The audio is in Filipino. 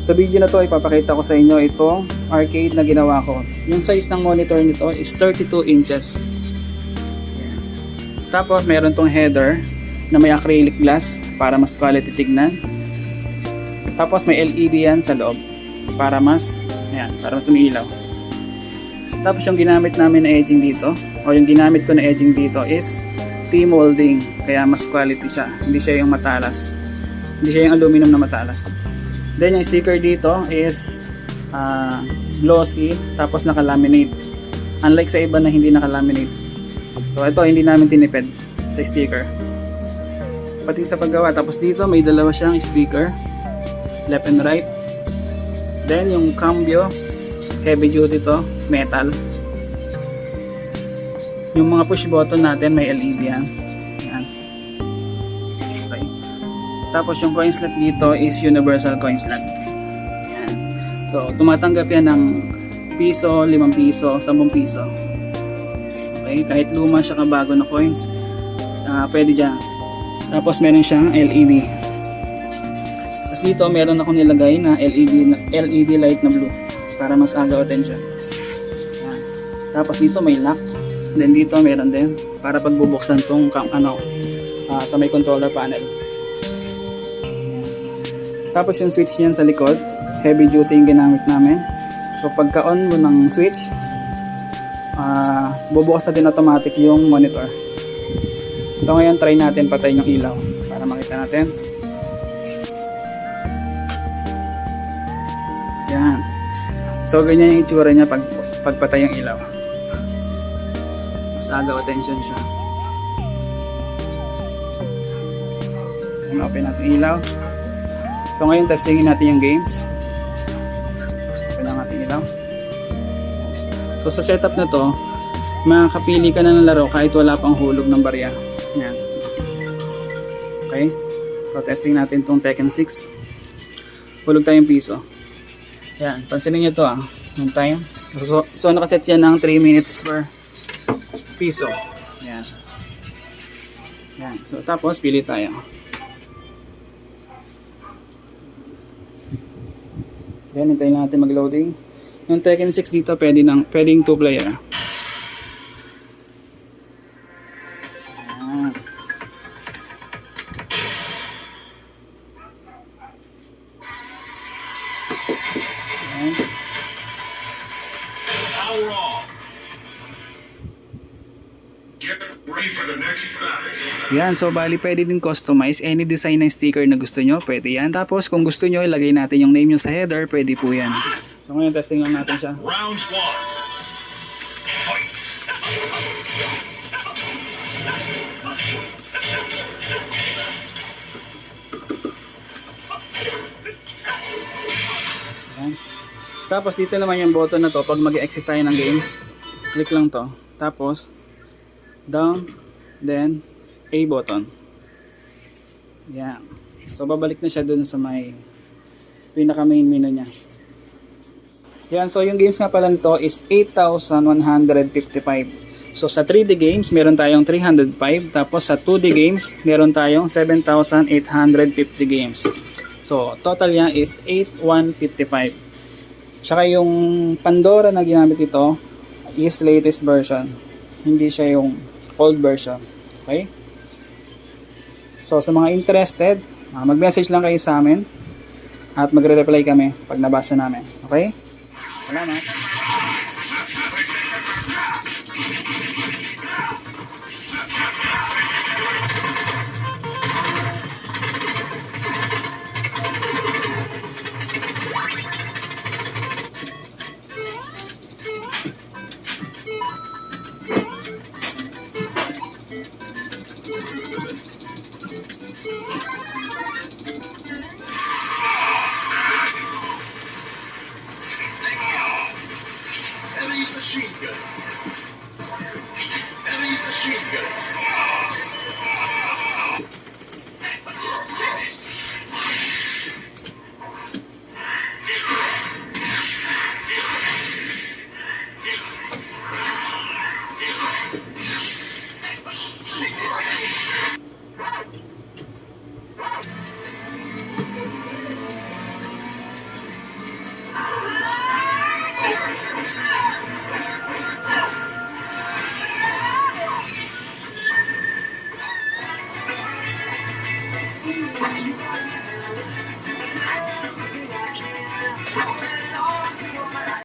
Sa video na to, ipapakita ko sa inyo itong arcade na ginawa ko. Yung size ng monitor nito is 32 inches. Tapos mayroon tong header na may acrylic glass para mas quality tignan. Tapos may LED yan sa loob para mas, ayan, para mas umiilaw. Tapos yung ginamit namin na edging dito, o yung ginamit ko na edging dito is T-molding. Kaya mas quality siya. Hindi siya yung matalas. Hindi siya yung aluminum na matalas. Then yung sticker dito is ah, glossy tapos naka-laminate. Unlike sa iba na hindi naka-laminate. So ito hindi namin tinipid sa sticker. Pati sa paggawa. Tapos dito may dalawa siyang speaker. Left and right. Then yung cambio heavy duty to, metal. Yung mga push button natin may LED. Yan. Tapos yung coin slot dito is universal coin slot. Yan. So, tumatanggap yan ng piso, 5 piso, 10 piso. Okay, kahit luma siya kabago na coins, ah, pwede dyan. Tapos meron siyang LED. Tapos dito meron akong nilagay na LED, na, LED light na blue para mas agaw attention. Yan. Tapos dito may lock. Then dito meron din para pagbubuksan tong ano ah, sa may controller panel. Tapos yung switch niyan sa likod, heavy duty yung ginamit namin. So pagka on mo ng switch, ah bubukas na din automatic yung monitor. So ngayon try natin patayin yung ilaw para makita natin. Yan. So ganyan yung itsura niya pag pagpatay yung ilaw. Mas agaw attention siya. Open natin yung ilaw. So ngayon testingin natin yung games. Open lang natin yung ilaw. So sa setup na to, makakapili ka na ng laro kahit wala pang hulog ng barya. Yan. Okay? So testing natin tong Tekken 6. Hulog tayong piso. Yan, pansinin nyo to ah. Yung time. So, so nakaset yan ng 3 minutes per piso. Yan. Yan. So tapos pili tayo. Then hintayin natin mag-loading. Yung Tekken 6 dito pwede nang pwedeng 2 player. ah. Yan. Yan, so bali pwede din customize any design ng sticker na gusto nyo, pwede yan. Tapos kung gusto nyo, ilagay natin yung name nyo sa header, pwede po yan. So ngayon testing lang natin siya. Round one. Fight. Yan. Tapos dito naman yung button na to, pag mag exit tayo ng games, click lang to. Tapos, down, then, A button. Yan. So babalik na siya dun sa may pinaka main menu niya. Yan, so yung games nga pala nito is 8,155. So sa 3D games, meron tayong 305. Tapos sa 2D games, meron tayong 7,850 games. So total niya is 8,155. Tsaka yung Pandora na ginamit ito is latest version. Hindi siya yung old version. Okay? So sa mga interested, ah, mag-message lang kayo sa amin at magre-reply kami pag nabasa namin. Okay? Salamat.